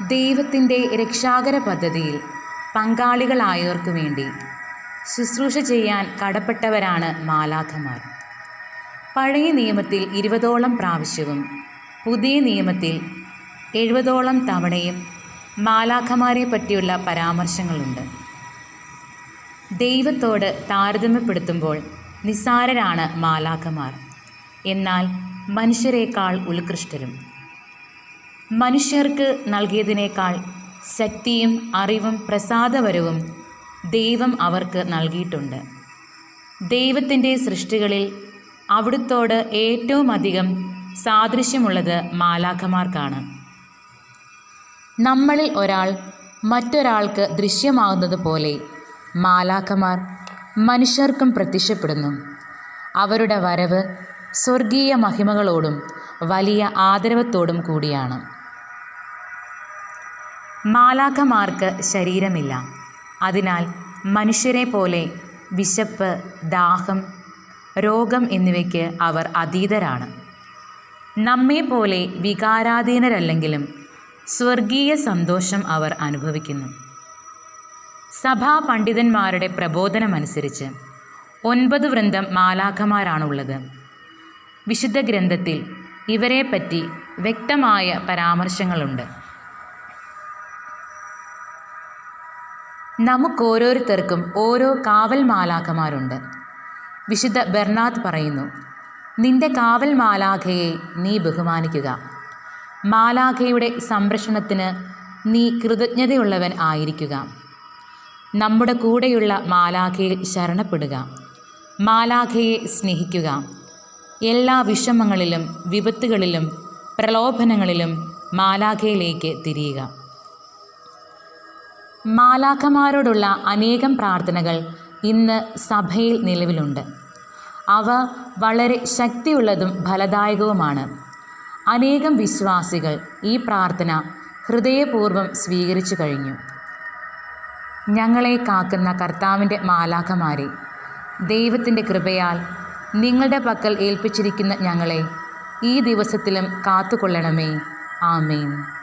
ദൈവത്തിന്റെ രക്ഷാകര പദ്ധതിയിൽ പങ്കാളികളായവർക്ക് വേണ്ടി ശുശ്രൂഷ ചെയ്യാൻ കടപ്പെട്ടവരാണ് മാലാഖമാർ. പഴയ നിയമത്തിൽ ഇരുപതോളം പ്രാവശ്യവും പുതിയ നിയമത്തിൽ എഴുപതോളം തവണയും മാലാഖമാരെ പറ്റിയുള്ള പരാമർശങ്ങളുണ്ട്. ദൈവത്തോട് താരതമ്യപ്പെടുത്തുമ്പോൾ നിസ്സാരരാണ് മാലാഖമാർ. എന്നാൽ മനുഷ്യരെക്കാൾ ഉത്കൃഷ്ടരും. മനുഷ്യർക്ക് നൽകിയതിനേക്കാൾ ശക്തിയും അറിവും പ്രസാദപരവും ദൈവം അവർക്ക് നൽകിയിട്ടുണ്ട്. ദൈവത്തിന്റെ സൃഷ്ടികളിൽ അവിടുത്തോട് ഏറ്റവും അധികം സാദൃശ്യമുള്ളത് മാലാഖമാർക്കാണ്. നമ്മളിൽ ഒരാൾ മറ്റൊരാൾക്ക് ദൃശ്യമാകുന്നത് പോലെ മാലാഖമാർ മനുഷ്യർക്കും പ്രത്യക്ഷപ്പെടുന്നു. അവരുടെ വരവ് സ്വർഗീയ മഹിമകളോടും വലിയ ആദരവത്തോടും കൂടിയാണ്. മാലാഖമാർക്ക് ശരീരമില്ല. അതിനാൽ മനുഷ്യരെ പോലെ വിശപ്പ് ദാഹം രോഗം എന്നിവയ്ക്ക് അവർ അതീതരാണ്. നമ്മെപ്പോലെ വികാരാധീനരല്ലെങ്കിലും സ്വർഗീയ സന്തോഷം അവർ അനുഭവിക്കുന്നു. സഭാ പണ്ഡിതന്മാരുടെ പ്രബോധനമനുസരിച്ച് ഒൻപത് വൃന്ദം മാലാഖമാരാണുള്ളത്. വിശുദ്ധ ഗ്രന്ഥത്തിൽ ഇവരെപ്പറ്റി വ്യക്തമായ പരാമർശങ്ങളുണ്ട്. നമുക്കോരോരുത്തർക്കും ഓരോ കാവൽ മാലാഖമാരുണ്ട് വിശുദ്ധ ബെർണാദ് പറയുന്നു നിന്റെ കാവൽ മാലാഖയെ നീ ബഹുമാനിക്കുക. മാലാഖയുടെ സംരക്ഷണത്തിന് നീ കൃതജ്ഞതയുള്ളവൻ ആയിരിക്കുക. നമ്മുടെ കൂടെയുള്ള മാലാഖയിൽ ശരണപ്പെടുക. മാലാഖയെ സ്നേഹിക്കുക. എല്ലാ വിഷമങ്ങളിലും വിപത്തുകളിലും പ്രലോഭനങ്ങളിലും മാലാഖയിലേക്ക് തിരിയുക. മാലാഖമാരോടുള്ള അനേകം പ്രാർത്ഥനകൾ ഇന്ന് സഭയിൽ നിലവിലുണ്ട്. അവ വളരെ ശക്തിയുള്ളതും ഫലദായകവുമാണ്. അനേകം വിശ്വാസികൾ ഈ പ്രാർത്ഥന ഹൃദയപൂർവം സ്വീകരിച്ചു കഴിഞ്ഞു. ഞങ്ങളെ കാക്കുന്ന കർത്താവിന്റെ മാലാഖമാരെ ദൈവത്തിന്റെ കൃപയാൽ നിങ്ങളുടെ പക്കൽ ഏൽപ്പിച്ചിരിക്കുന്ന ഞങ്ങളെ ഈ ദിവസത്തിലും കാത്തുകൊള്ളണമേ. ആമേൻ.